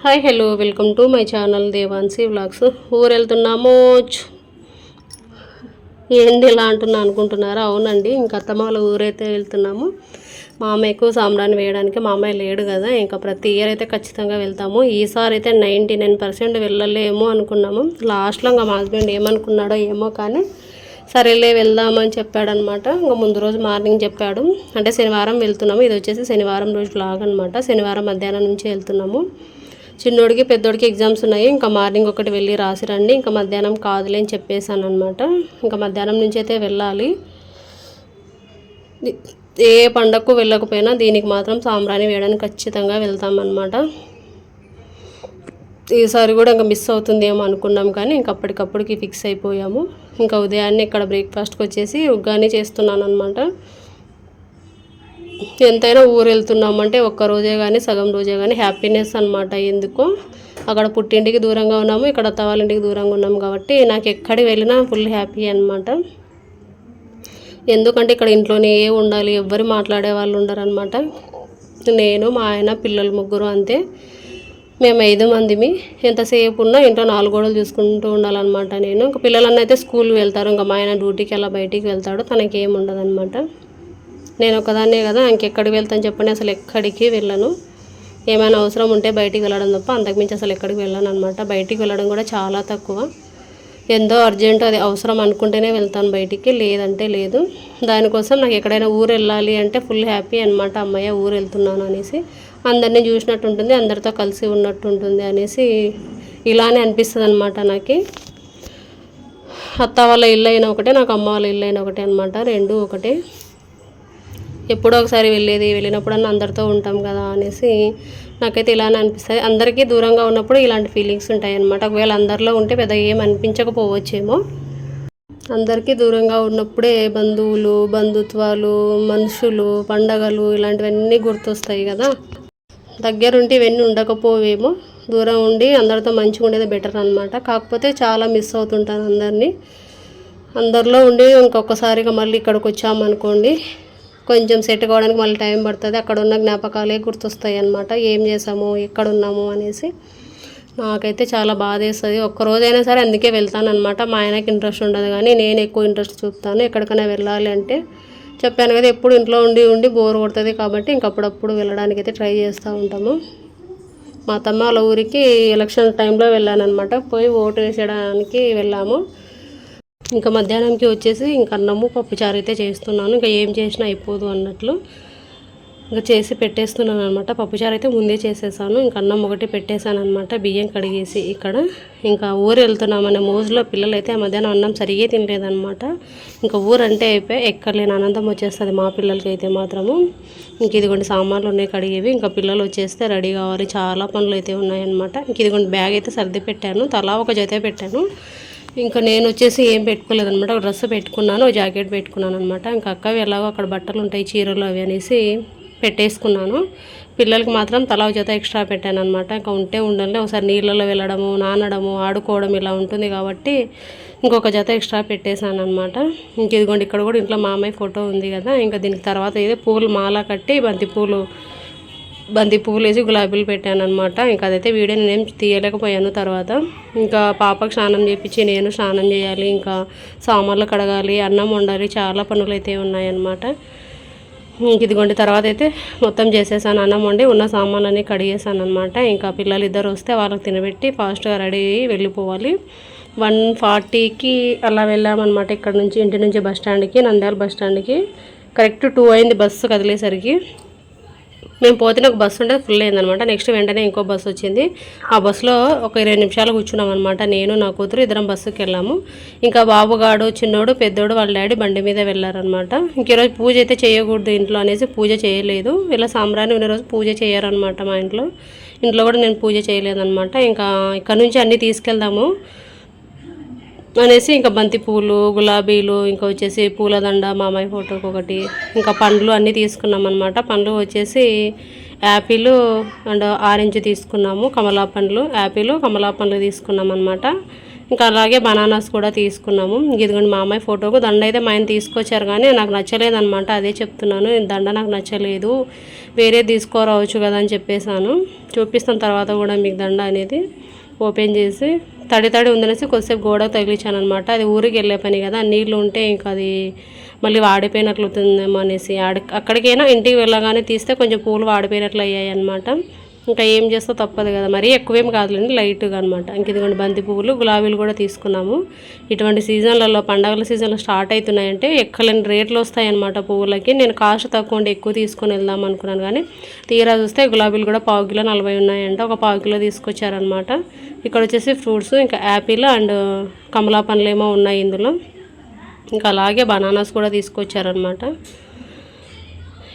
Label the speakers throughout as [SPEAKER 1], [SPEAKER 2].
[SPEAKER 1] Hi hello welcome to my channel Devansi vlogs. ఊరు వెళ్తున్నాము ఏంది ఇలా అంటున్నా అనుకుంటున్నారా? అవునండి ఇంకా అత్తమ్మ వాళ్ళ ఊరైతే వెళ్తున్నాము. మామయ్యకు సాంబ్రాన్ని వేయడానికి మామయ్య లేడు కదా ఇంకా ప్రతి ఇయర్ అయితే ఖచ్చితంగా వెళ్తాము. ఈసారి అయితే నైంటీ నైన్ పర్సెంట్ వెళ్ళలేమో అనుకున్నాము. లాస్ట్లో ఇంకా మా హస్బెండ్ ఏమనుకున్నాడో ఏమో కానీ సరేలే వెళ్దామని చెప్పాడనమాట. ఇంకా ముందు రోజు మార్నింగ్ చెప్పాడు. అంటే శనివారం వెళ్తున్నాము. ఇది వచ్చేసి శనివారం రోజు లాగ్ అనమాట శనివారం మధ్యాహ్నం నుంచి వెళ్తున్నాము. చిన్నోడికి పెద్దోడికి ఎగ్జామ్స్ ఉన్నాయి. ఇంకా మార్నింగ్ ఒకటి వెళ్ళి రాసిరండి. ఇంకా మధ్యాహ్నం కాదులే అని చెప్పేశాను అనమాట ఇంకా మధ్యాహ్నం నుంచి అయితే వెళ్ళాలి. ఏ పండగకు వెళ్ళకపోయినా దీనికి మాత్రం సాంబ్రాణి వేయడానికి ఖచ్చితంగా వెళ్తామన్నమాట. ఈసారి కూడా ఇంకా మిస్ అవుతుందేమో అనుకున్నాం కానీ ఇంక అప్పటికప్పటికి ఫిక్స్ అయిపోయాము. ఇంకా ఉదయాన్నే ఇక్కడ బ్రేక్ఫాస్ట్కి వచ్చేసి ఉగ్గాని చేస్తున్నాను అనమాట ఎంతైనా ఊరు వెళ్తున్నామంటే ఒక్క రోజే కానీ సగం రోజే కానీ హ్యాపీనెస్ అనమాట ఎందుకో అక్కడ పుట్టింటికి దూరంగా ఉన్నాము ఇక్కడ తవాలింటికి దూరంగా ఉన్నాము కాబట్టి నాకు ఎక్కడికి వెళ్ళినా ఫుల్ హ్యాపీ అనమాట ఎందుకంటే ఇక్కడ ఇంట్లోనే ఉండాలి ఎవ్వరు మాట్లాడే వాళ్ళు ఉండరు అనమాట నేను మా ఆయన పిల్లలు ముగ్గురు అంతే. మేము ఐదు మందిమి. ఎంతసేపు ఉన్నా ఇంట్లో నాలుగు గోడలు చూసుకుంటూ ఉండాలన్నమాట నేను. ఇంకా పిల్లలన్నీ అయితే వెళ్తారు ఇంకా మా ఆయన డ్యూటీకి అలా బయటికి వెళ్తాడు తనకి ఏం నేను ఒకదాన్నే కదా ఇంకెక్కడికి వెళ్తాను చెప్పండి. అసలు ఎక్కడికి వెళ్ళను. ఏమైనా అవసరం ఉంటే బయటికి వెళ్ళడం తప్ప అంతకుమించి అసలు ఎక్కడికి వెళ్ళాను అనమాట బయటికి వెళ్ళడం కూడా చాలా తక్కువ. ఎంతో అర్జెంట్ అది అవసరం అనుకుంటేనే వెళ్తాను బయటికి లేదంటే లేదు. దానికోసం నాకు ఎక్కడైనా ఊరు వెళ్ళాలి అంటే ఫుల్ హ్యాపీ అనమాట అమ్మయ్య ఊరు వెళ్తున్నాను అనేసి. అందరినీ చూసినట్టు ఉంటుంది అందరితో కలిసి ఉన్నట్టు ఉంటుంది అనేసి ఇలానే అనిపిస్తుంది అనమాట నాకు. అత్త వాళ్ళ ఇల్లు అయినా ఒకటే నాకు అమ్మ వాళ్ళ ఇల్లు అయినా ఒకటే అనమాట రెండు ఒకటే. ఎప్పుడో ఒకసారి వెళ్ళేది వెళ్ళినప్పుడన్నా అందరితో ఉంటాం కదా అనేసి నాకైతే ఇలానే అనిపిస్తుంది. అందరికీ దూరంగా ఉన్నప్పుడు ఇలాంటి ఫీలింగ్స్ ఉంటాయి అన్నమాట ఒకవేళ అందరిలో ఉంటే పెద్ద ఏం అనిపించకపోవచ్చేమో. అందరికీ దూరంగా ఉన్నప్పుడే బంధువులు బంధుత్వాలు మనుషులు పండగలు ఇలాంటివన్నీ గుర్తొస్తాయి కదా. దగ్గరుంటే ఇవన్నీ ఉండకపోవేమో. దూరం ఉండి అందరితో మంచిగా ఉండేది బెటర్ అనమాట కాకపోతే చాలా మిస్ అవుతుంటాను అందరినీ. అందరిలో ఉండి ఇంకొకసారిగా మళ్ళీ ఇక్కడికి వచ్చామనుకోండి కొంచెం సెట్ కావడానికి మళ్ళీ టైం పడుతుంది. అక్కడ ఉన్న జ్ఞాపకాలే గుర్తొస్తాయి అనమాట ఏం చేసాము ఎక్కడ ఉన్నాము అనేసి. నాకైతే చాలా బాధ వేస్తుంది. ఒక్కరోజైనా సరే అందుకే వెళ్తాను అనమాట మా ఆయనకి ఇంట్రెస్ట్ ఉండదు కానీ నేను ఎక్కువ ఇంట్రెస్ట్ చూపుతాను. ఎక్కడికైనా వెళ్ళాలి అంటే చెప్పాను కదా ఎప్పుడు ఇంట్లో ఉండి ఉండి బోర్ కొడుతుంది కాబట్టి ఇంకప్పుడప్పుడు వెళ్ళడానికి అయితే ట్రై చేస్తూ ఉంటాము. మా తమ్మ వాళ్ళ ఊరికి ఎలక్షన్ టైంలో వెళ్ళాను అనమాట పోయి ఓటు వేసేయడానికి వెళ్ళాము. ఇంకా మధ్యాహ్నంకి వచ్చేసి ఇంక అన్నము పప్పుచారు అయితే చేస్తున్నాను. ఇంకా ఏం చేసినా అయిపోదు అన్నట్లు ఇంకా చేసి పెట్టేస్తున్నాను అనమాట పప్పుచారు అయితే ముందే చేసేసాను. ఇంకా అన్నం ఒకటి పెట్టేశాను అనమాట బియ్యం కడిగేసి ఇక్కడ. ఇంకా ఊరు వెళ్తున్నామనే మోజులో పిల్లలైతే ఆ మధ్యాహ్నం అన్నం సరిగే తినలేదనమాట ఇంకా ఊరు అంటే అయిపోయి ఎక్కడలేని ఆనందం వచ్చేస్తుంది మా పిల్లలకి అయితే మాత్రము. ఇంక ఇదిగోండి సామాన్లు ఉన్నాయి కడిగేవి. ఇంకా పిల్లలు వచ్చేస్తే రెడీ కావాలి. చాలా పనులు అయితే ఉన్నాయన్నమాట. ఇంక ఇదిగోండి బ్యాగ్ అయితే సర్ది పెట్టాను. తలా ఒక జత పెట్టాను. ఇంకా నేను వచ్చేసి ఏం పెట్టుకోలేదు అనమాట ఒక డ్రెస్ పెట్టుకున్నాను ఒక జాకెట్ పెట్టుకున్నాను అనమాట ఇంకా అక్కవి ఎలాగో అక్కడ బట్టలు ఉంటాయి చీరలు అవి అనేసి పెట్టేసుకున్నాను. పిల్లలకి మాత్రం తలా చేత జత ఎక్స్ట్రా పెట్టాను అనమాట ఇంకా ఉంటే ఉండాలి ఒకసారి నీళ్ళలో వెళ్ళడము నానడము ఆడుకోవడం ఇలా ఉంటుంది కాబట్టి ఇంకొక జత ఎక్స్ట్రా పెట్టేశాను అనమాట ఇంక ఇదిగోండి ఇక్కడ కూడా ఇంట్లో మామయ్య ఫోటో ఉంది కదా ఇంకా దీనికి తర్వాత ఇదే పూలు మాల కట్టి బంతి పూలు బంతి పువ్వులు వేసి గులాబీలు పెట్టాను అనమాట ఇంకా అదైతే వీడియో నేనేం తీయలేకపోయాను తర్వాత. ఇంకా పాపకు స్నానం చేపించి నేను స్నానం చేయాలి ఇంకా సామాన్లు కడగాలి అన్నం వండాలి చాలా పనులు అయితే ఉన్నాయన్నమాట ఇదిగోండి తర్వాత అయితే మొత్తం చేసేసాను అన్నం వండి ఉన్న సామాన్లన్నీ కడిగేసాను అనమాట ఇంకా పిల్లలు ఇద్దరు వస్తే వాళ్ళకి తినబెట్టి ఫాస్ట్గా రెడీ అయ్యి వెళ్ళిపోవాలి. వన్ ఫార్టీకి అలా వెళ్ళామన్నమాట ఇక్కడ నుంచి ఇంటి నుంచి బస్ స్టాండ్కి నంద్యాల బస్ స్టాండ్కి. కరెక్ట్ టూ అయింది బస్సు కదిలేసరికి. మేము పోతే ఒక బస్సు ఉంటే ఫుల్ అయిందనమాట. నెక్స్ట్ వెంటనే ఇంకో బస్సు వచ్చింది. ఆ బస్సులో ఒక ఇరవై నిమిషాలు కూర్చున్నాం అనమాట. నేను నా కూతురు ఇద్దరం బస్సుకి వెళ్ళాము. ఇంకా బాబుగాడు చిన్నోడు పెద్దోడు వాళ్ళ డాడీ బండి మీద వెళ్ళారనమాట. ఇంకరోజు పూజ అయితే చేయకూడదు ఇంట్లో అనేసి పూజ చేయలేదు. ఇలా సాంబ్రాన్ని ఉన్న రోజు పూజ చేయరనమాట మా ఇంట్లో. ఇంట్లో కూడా నేను పూజ చేయలేదనమాట. ఇంకా ఇక్కడ నుంచి అన్నీ తీసుకెళ్దాము. అనేసి ఇంకా బంతి పూలు గులాబీలు ఇంకా వచ్చేసి పూలదండ మామయ్య ఫోటోకి ఒకటి ఇంకా పండ్లు అన్నీ తీసుకున్నాం అనమాట పండ్లు వచ్చేసి యాపిల్ అండ్ ఆరెంజ్ తీసుకున్నాము కమలా పండ్లు యాపిల్ కమలా పండ్లు తీసుకున్నాం అనమాట ఇంకా అలాగే బనానాస్ కూడా తీసుకున్నాము. ఇదిగోండి మా అమ్మాయి ఫోటోకు దండ అయితే మా ఆయన తీసుకొచ్చారు కానీ నాకు నచ్చలేదు అనమాట అదే చెప్తున్నాను ఈ దండ నాకు నచ్చలేదు వేరే తీసుకోరావచ్చు కదా అని చెప్పేశాను. చూపిస్తాను తర్వాత కూడా మీకు దండ అనేది ఓపెన్ చేసి. తడి తడి ఉందనేసి కొద్దిసేపు గోడ తగిలించాను అనమాట అది ఊరికి వెళ్ళే పని కదా నీళ్ళు ఉంటే ఇంకా అది మళ్ళీ వాడిపోయినట్లు అవుతుందేమో అనేసి అక్కడికైనా ఇంటికి వెళ్ళగానే తీస్తే కొంచెం పూలు వాడిపోయినట్లు అయ్యాయి అనమాట ఇంకా ఏం చేస్తా తప్పదు కదా. మరీ ఎక్కువేం కాదులేండి లైట్గా అనమాట ఇంక ఇదిగోండి బంతి పువ్వులు గులాబీలు కూడా తీసుకున్నాము. ఇటువంటి సీజన్లలో పండగల సీజన్లో స్టార్ట్ అవుతున్నాయంటే ఎక్కలేని రేట్లు వస్తాయన్నమాట పువ్వులకి. నేను కాస్ట్ తక్కువ ఉండి ఎక్కువ తీసుకొని వెళ్దాం అనుకున్నాను కానీ తీరా చూస్తే గులాబీలు కూడా పావు కిలో నలభై ఉన్నాయంట. ఒక పావు కిలో తీసుకొచ్చారనమాట ఇక్కడ వచ్చేసి ఫ్రూట్స్ ఇంకా యాపిల్ అండ్ కమలా పండ్లు ఏమో ఉన్నాయి ఇందులో. ఇంకా అలాగే బనానాస్ కూడా తీసుకొచ్చారనమాట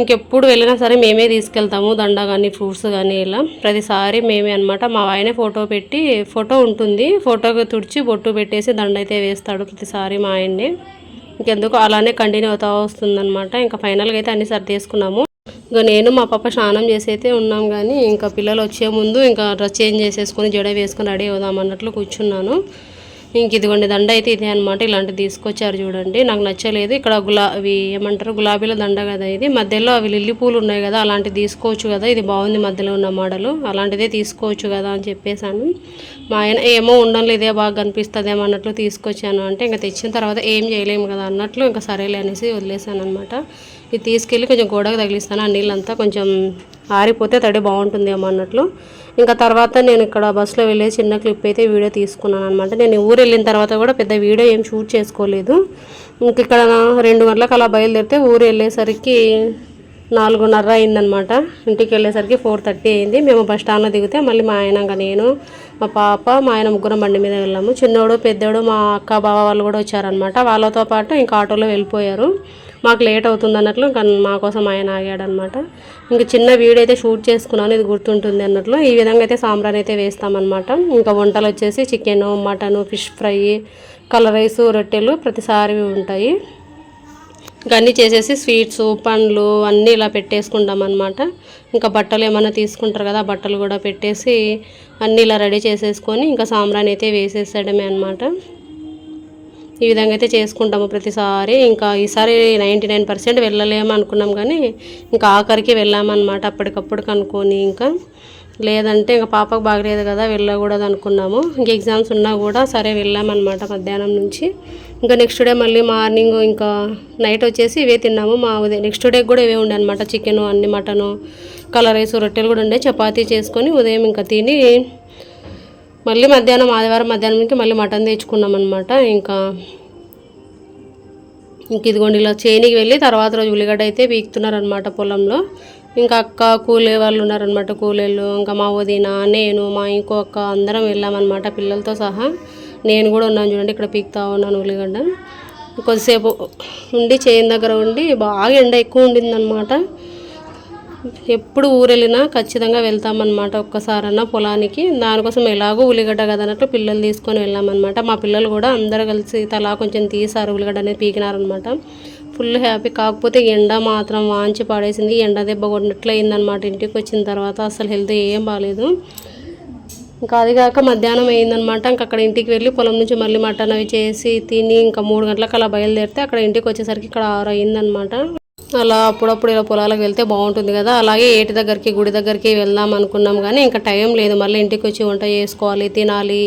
[SPEAKER 1] ఇంకెప్పుడు వెళ్ళినా సరే మేమే తీసుకెళ్తాము దండ కానీ ఫ్రూట్స్ కానీ ఇలా. ప్రతిసారి మేమే అనమాట మా ఆయనే ఫోటో పెట్టి ఫోటో ఉంటుంది. ఫోటోకి తుడిచి బొట్టు పెట్టేసి దండ అయితే వేస్తాడు ప్రతిసారి మా ఆయన్ని. ఇంకెందుకు అలానే కంటిన్యూ అవుతా వస్తుందన్నమాట. ఇంకా ఫైనల్గా అయితే అన్ని సర్దేసుకున్నాము ఇంకా నేను మా పాప స్నానం చేసి అయితే ఉన్నాం కానీ ఇంకా పిల్లలు వచ్చే ముందు ఇంకా డ్రెస్ చేంజ్ చేసేసుకొని జడ వేసుకొని రెడీ అవుదాం అన్నట్లు కూర్చున్నాను. ఇంక ఇదిగోండి దండ అయితే ఇదే అనమాట ఇలాంటివి తీసుకొచ్చారు చూడండి. నాకు నచ్చలేదు. ఇక్కడ గులా అవి ఏమంటారు? గులాబీల దండ కదా ఇది. మధ్యలో అవి లిల్లీ పూలు ఉన్నాయి కదా అలాంటివి తీసుకోవచ్చు కదా. ఇది బాగుంది మధ్యలో ఉన్న మోడలు. అలాంటిదే తీసుకోవచ్చు కదా అని చెప్పేశాను. మా ఆయన ఏమో ఉండాలి ఇదే బాగా కనిపిస్తుంది అన్నట్లు తీసుకొచ్చాను అంటే ఇంకా తెచ్చిన తర్వాత ఏం చేయలేము కదా అన్నట్లు ఇంకా సరేలే అనేసి వదిలేసాను అనమాట ఇది తీసుకెళ్ళి కొంచెం గోడకు తగిలిస్తాను. ఆ నీళ్ళంతా కొంచెం ఆరిపోతే తడి బాగుంటుందేమో అన్నట్లు. ఇంకా తర్వాత నేను ఇక్కడ బస్సులో వెళ్ళే చిన్న క్లిప్ అయితే వీడియో తీసుకున్నాను అనమాట నేను ఊరు వెళ్ళిన తర్వాత కూడా పెద్ద వీడియో ఏం షూట్ చేసుకోలేదు. ఇంక ఇక్కడ రెండు గంటలకు అలా బయలుదేరితే ఊరు వెళ్ళేసరికి నాలుగున్నర అయిందనమాట ఇంటికి వెళ్ళేసరికి ఫోర్ థర్టీ అయింది. మేము బస్ స్టాండ్లో దిగితే మళ్ళీ మా ఆయన ఇంకా నేను మా పాప మా ఆయన ముగ్గురం బండి మీద వెళ్ళాము. చిన్నోడు పెద్దోడు మా అక్క బావ వాళ్ళు కూడా వచ్చారనమాట వాళ్ళతో పాటు ఇంకా ఆటోలో వెళ్ళిపోయారు. మాకు లేట్ అవుతుంది అన్నట్లు మా కోసం ఆయన ఆగాడనమాట. ఇంకా చిన్న వీడియో అయితే షూట్ చేసుకున్నాను ఇది గుర్తుంటుంది అన్నట్లు. ఈ విధంగా అయితే సాంబ్రాన్ అయితే వేస్తామన్నమాట. ఇంకా వంటలు వచ్చేసి chicken mutton fish fry colour rice రొట్టెలు ప్రతిసారి ఉంటాయి. ఇంకా అన్నీ చేసేసి స్వీట్స్ పండ్లు అన్నీ ఇలా పెట్టేసుకుంటాం అనమాట ఇంకా బట్టలు ఏమైనా తీసుకుంటారు కదా బట్టలు కూడా పెట్టేసి అన్నీ ఇలా రెడీ చేసేసుకొని ఇంకా సాంబ్రాన్ అయితే వేసేసేయడమే అనమాట ఈ విధంగా అయితే చేసుకుంటాము ప్రతిసారి. ఇంకా ఈసారి నైంటీ నైన్ పర్సెంట్ వెళ్ళలేము అనుకున్నాం కానీ ఇంకా ఆఖరికి వెళ్ళామన్నమాట అప్పటికప్పుడు కనుక్కొని ఇంకా. లేదంటే ఇంకా పాపకు బాగలేదు కదా వెళ్ళకూడదు అనుకున్నాము. ఇంక ఎగ్జామ్స్ ఉన్నా కూడా సరే వెళ్ళామన్నమాట మధ్యాహ్నం నుంచి. ఇంకా నెక్స్ట్ డే మళ్ళీ మార్నింగ్ ఇంకా నైట్ వచ్చేసి ఇవే తిన్నాము. మా ఉదయం నెక్స్ట్ డే కూడా ఇవే ఉండే అనమాట చికెను అన్ని మటను కలర్ రైస్ రొట్టెలు కూడా ఉండే. చపాతీ చేసుకొని ఉదయం ఇంకా తిని మళ్ళీ మధ్యాహ్నం ఆదివారం మధ్యాహ్నంకి మళ్ళీ మటన్ తెచ్చుకున్నాం అనమాట ఇంకా ఇంక ఇదిగోండి ఇలా చేనికి వెళ్ళి తర్వాత రోజు ఉల్లిగడ్డ అయితే పీకుతున్నారనమాట పొలంలో. ఇంకా అక్క కూలే వాళ్ళు ఉన్నారనమాట కూలీలు. ఇంకా మా వదిన నేను మా ఇంకో అక్క అందరం వెళ్ళామన్నమాట పిల్లలతో సహా. నేను కూడా ఉన్నాను చూడండి ఇక్కడ పీకుతా ఉన్నాను ఉల్లిగడ్డ. కొద్దిసేపు ఉండి చేయిన దగ్గర ఉండి బాగా ఎండ ఎక్కువ ఉండిందనమాట ఎప్పుడు ఊరెళ్ళినా ఖచ్చితంగా వెళ్తామన్నమాట ఒక్కసారన్నా పొలానికి. దానికోసం ఎలాగో ఉల్లిగడ్డ కదా పిల్లలు తీసుకొని వెళ్ళామన్నమాట. మా పిల్లలు కూడా అందరూ కలిసి తలా కొంచెం తీసారు ఉల్లిగడ్డ అనేది పీకినారనమాట ఫుల్ హ్యాపీ. కాకపోతే ఎండ మాత్రం వాంచి పడేసింది. ఎండ దెబ్బ కొట్టినట్లు అయిందనమాట ఇంటికి వచ్చిన తర్వాత అసలు హెల్త్ ఏం బాగాలేదు ఇంకా అది కాక మధ్యాహ్నం అయిందనమాట ఇంకా అక్కడ ఇంటికి వెళ్ళి పొలం నుంచి మళ్ళీ మటన్ అవి చేసి తిని ఇంకా మూడు గంటలకు అలా బయలుదేరితే అక్కడ ఇంటికి వచ్చేసరికి ఇక్కడ ఆరు అయిందనమాట అలా అప్పుడప్పుడు ఇలా పొలాలకు వెళ్తే బాగుంటుంది కదా. అలాగే ఏటి దగ్గరికి గుడి దగ్గరికి వెళ్దాం అనుకున్నాం కానీ ఇంకా టైం లేదు. మళ్ళీ ఇంటికి వచ్చి వంట చేసుకోవాలి తినాలి.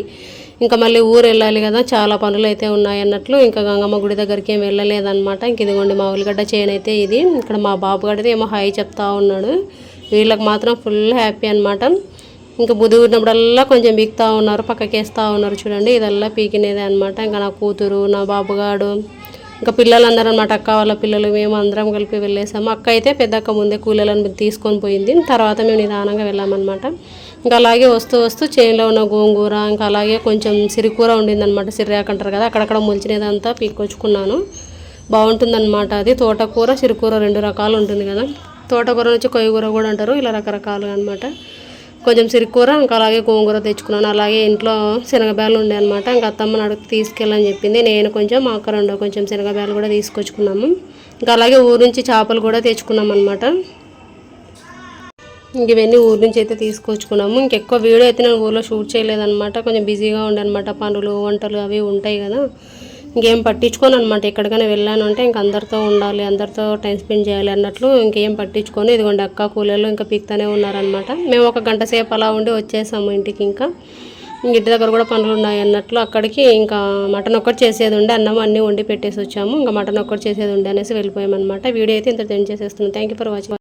[SPEAKER 1] ఇంకా మళ్ళీ ఊరు వెళ్ళాలి కదా. చాలా పనులు అయితే ఉన్నాయి అన్నట్లు ఇంకా గంగమ్మ గుడి దగ్గరికి ఏం వెళ్ళలేదన్నమాట. ఇంక ఇదిగోండి మా ఉల్లిగడ్డ చేయన్ అయితే ఇది. ఇక్కడ మా బాబు గడితే ఏమో హై చెప్తా ఉన్నాడు. వీళ్ళకి మాత్రం ఫుల్ హ్యాపీ అనమాట ఇంకా బుద్ధి ఉన్నప్పుడల్లా కొంచెం పీకుతా ఉన్నారు పక్కకేస్తూ ఉన్నారు చూడండి. ఇదల్లా పీకినేదే అనమాట ఇంకా నా కూతురు నా బాబుగాడు ఇంకా పిల్లలందరూ అనమాట అక్క వాళ్ళ పిల్లలు మేము అందరం కలిపి వెళ్ళేసాము. అక్క అయితే పెద్దక్క ముందే కూలీలను తీసుకొని పోయింది. తర్వాత మేము నిదానంగా వెళ్ళామన్నమాట. ఇంకా అలాగే వస్తూ వస్తూ చేనులో ఉన్న గోంగూర ఇంకా అలాగే కొంచెం సిరికూర ఉండిందనమాట సిర్రాక అంటారు కదా అక్కడక్కడ ముంచినదంతా పీక్కొచ్చుకున్నాను. బాగుంటుందన్నమాట అది. తోటకూర సిరికూర రెండు రకాలు ఉంటుంది కదా. తోటకూర నుంచి కొయ్యకూర కూడా అంటారు. ఇలా రకరకాలుగా అనమాట కొంచెం సిరికూర ఇంకా అలాగే గోంగూర తెచ్చుకున్నాను. అలాగే ఇంట్లో శనగబ్యాలు ఉండే అనమాట ఇంకా అత్తమ్మ అడుగు తీసుకెళ్ళని చెప్పింది. నేను కొంచెం మా అక్క రెండో కొంచెం శనగబ్యాలు కూడా తీసుకొచ్చుకున్నాము. ఇంకా అలాగే ఊరు నుంచి చేపలు కూడా తెచ్చుకున్నాం అనమాట ఇంక ఇవన్నీ ఊరు నుంచి అయితే తీసుకొచ్చుకున్నాము. ఇంకెక్కువ వీడియో అయితే నేను ఊళ్ళో షూట్ చేయలేదన్నమాట. కొంచెం బిజీగా ఉండే అనమాట పనులు వంటలు అవి ఉంటాయి కదా. ఇంకేం పట్టించుకోను అనమాట ఎక్కడికైనా వెళ్ళాను అంటే ఇంక అందరితో ఉండాలి అందరితో టైం స్పెండ్ చేయాలి అన్నట్లు ఇంకేం పట్టించుకొని. ఇదిగోండి అక్క కూలీలు ఇంకా పీక్తానే ఉన్నారనమాట మేము ఒక గంట సేపు అలా ఉండి వచ్చేసాము ఇంటికి ఇంకా. ఇంటి దగ్గర కూడా పనులు ఉన్నాయి అన్నట్లు అక్కడికి ఇంకా మటన్ ఒక్కటి చేసేది ఉండే అన్నం అన్నీ వండి పెట్టేసి వచ్చాము. ఇంకా మటన్ ఒక్కటి చేసేది ఉండే అనేసి వెళ్ళిపోయామన్నమాట. వీడియో అయితే ఇంత చేసేస్తున్నాను. Thank you for watching